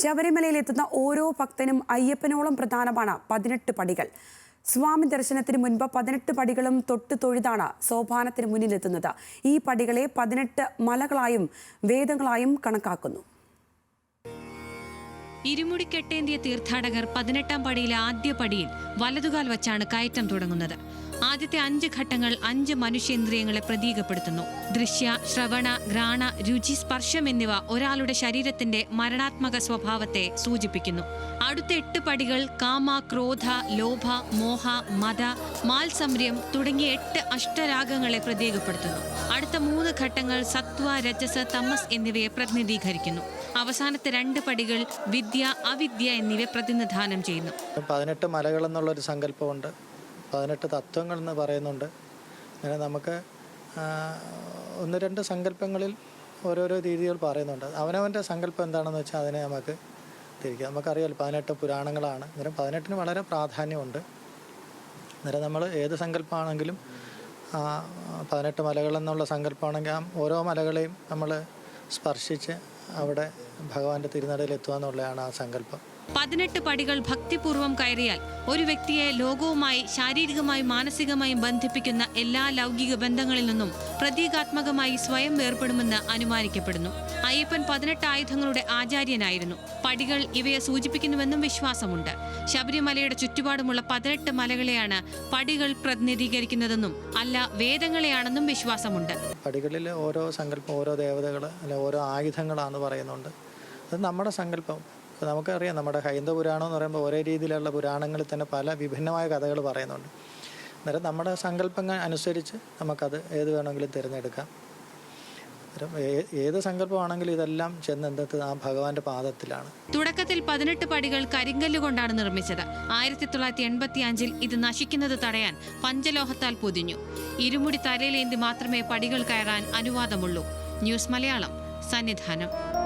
ശബരിമലയിലെത്തുന്ന ഓരോ ഭക്തനും അയ്യപ്പനോളം പ്രധാനമാണ് പതിനെട്ട് പടികൾ. സ്വാമി ദർശനത്തിന് മുൻപ് പതിനെട്ട് പടികളും തൊട്ട് തൊഴുതാണ് സോപാനത്തിന് മുന്നിലെത്തുന്നത്. ഈ പടികളെ പതിനെട്ട് മലകളായും വേദങ്ങളായും കണക്കാക്കുന്നു. ഇരുമുടിക്കെട്ടേന്തിയ തീർത്ഥാടകർ പതിനെട്ടാം പടിയിലെ ആദ്യ പടിയിൽ വലതുകാൽ വച്ചാണ് കയറ്റം തുടങ്ങുന്നത്. ആദ്യത്തെ അഞ്ച് ഘട്ടങ്ങൾ അഞ്ച് മനുഷ്യേന്ദ്രിയങ്ങളെ പ്രതീകപ്പെടുത്തുന്നു. ദൃശ്യ ശ്രവണ ഘ്രാണ രുചി സ്പർശം എന്നിവ ഒരാളുടെ ശരീരത്തിന്റെ മരണാത്മക സ്വഭാവത്തെ സൂചിപ്പിക്കുന്നു. അടുത്ത എട്ട് പടികൾ കാമ ക്രോധ ലോഭ മോഹ മത മാൽസമ്യം തുടങ്ങിയ എട്ട് അഷ്ടരാഗങ്ങളെ പ്രതീകപ്പെടുത്തുന്നു. അടുത്ത മൂന്ന് ഘട്ടങ്ങൾ സത്വ രജസ് തമസ് എന്നിവയെ പ്രതിനിധീകരിക്കുന്നു. അവസാനത്തെ രണ്ട് പടികൾ വിദ്യ അവിദ്യ എന്നിവയെ പ്രതിനിധാനം ചെയ്യുന്നു. പതിനെട്ട് മലകൾ എന്നുള്ള ഒരു സങ്കല്പമുണ്ട്. പതിനെട്ട് തത്വങ്ങൾ എന്ന് പറയുന്നുണ്ട്. അങ്ങനെ നമുക്ക് ഒന്ന് രണ്ട് സങ്കല്പങ്ങളിൽ ഓരോരോ രീതികൾ പറയുന്നുണ്ട്. അവനവന്റെ സങ്കല്പം എന്താണെന്ന് വെച്ചാൽ അതിനെ നമുക്ക് തിരിക്കാം. നമുക്കറിയാലോ പതിനെട്ട് പുരാണങ്ങളാണ്. അന്നേരം പതിനെട്ടിന് വളരെ പ്രാധാന്യമുണ്ട്. അന്നേരം നമ്മൾ ഏത് സങ്കല്പമാണെങ്കിലും പതിനെട്ട് മലകളെന്നുള്ള സങ്കല്പമാണെങ്കിൽ ആ ഓരോ മലകളെയും നമ്മൾ സ്പർശിച്ച് അവിടെ ഭഗവാന്റെ തിരുനടയിൽ എത്തുക എന്നുള്ളതാണ് ആ സങ്കല്പം. പതിനെട്ട് പടികൾ ഭക്തിപൂർവം കയറിയാൽ ഒരു വ്യക്തിയെ ലോകവുമായി ശാരീരികമായും മാനസികമായും ബന്ധിപ്പിക്കുന്ന എല്ലാ ലൗകിക ബന്ധങ്ങളിൽ നിന്നും പ്രതീകാത്മകമായി സ്വയം വേർപെടുമെന്ന് അനുമാനിക്കപ്പെടുന്നു. അയ്യപ്പൻ പതിനെട്ട് ആയുധങ്ങളുടെ ആചാര്യനായിരുന്നു. പടികൾ ഇവയെ സൂചിപ്പിക്കുന്നുവെന്നും വിശ്വാസമുണ്ട്. ശബരിമലയുടെ ചുറ്റുപാടുമുള്ള പതിനെട്ട് മലകളെയാണ് പടികൾ പ്രതിനിധീകരിക്കുന്നതെന്നും അല്ല വേദങ്ങളെയാണെന്നും വിശ്വാസമുണ്ട്. പടികളിൽ ഓരോ സങ്കല്പം ഓരോ ദേവതകൾ അല്ലെ ഓരോ ആയുധങ്ങളാണെന്ന് പറയുന്നുണ്ട്. അത് നമ്മുടെ സങ്കല്പം. ഇപ്പോൾ നമുക്കറിയാം നമ്മുടെ ഹൈന്ദവ പുരാണം എന്ന് പറയുമ്പോൾ ഒരേ രീതിയിലുള്ള പുരാണങ്ങളിൽ തന്നെ പല വിഭിന്നമായ കഥകൾ പറയുന്നുണ്ട്. അന്നേരം നമ്മുടെ സങ്കല്പങ്ങൾ അനുസരിച്ച് നമുക്കത് ഏത് വേണമെങ്കിലും തിരഞ്ഞെടുക്കാം. ഏത് സങ്കല്പമാണെങ്കിലും ഇതെല്ലാം ചെന്നെന്തെത്ത് ആ ഭഗവാന്റെ പാദത്തിലാണ്. തുടക്കത്തിൽ പതിനെട്ട് പടികൾ കരിങ്കല്ല് കൊണ്ടാണ് നിർമ്മിച്ചത്. ആയിരത്തി തൊള്ളായിരത്തി എൺപത്തി അഞ്ചിൽ ഇത് നശിക്കുന്നത് തടയാൻ പഞ്ചലോഹത്താൽ പൊതിഞ്ഞു. ഇരുമുടി തലയിലേന്തി മാത്രമേ പടികൾ കയറാൻ അനുവാദമുള്ളൂ. ന്യൂസ് മലയാളം സന്നിധാനം.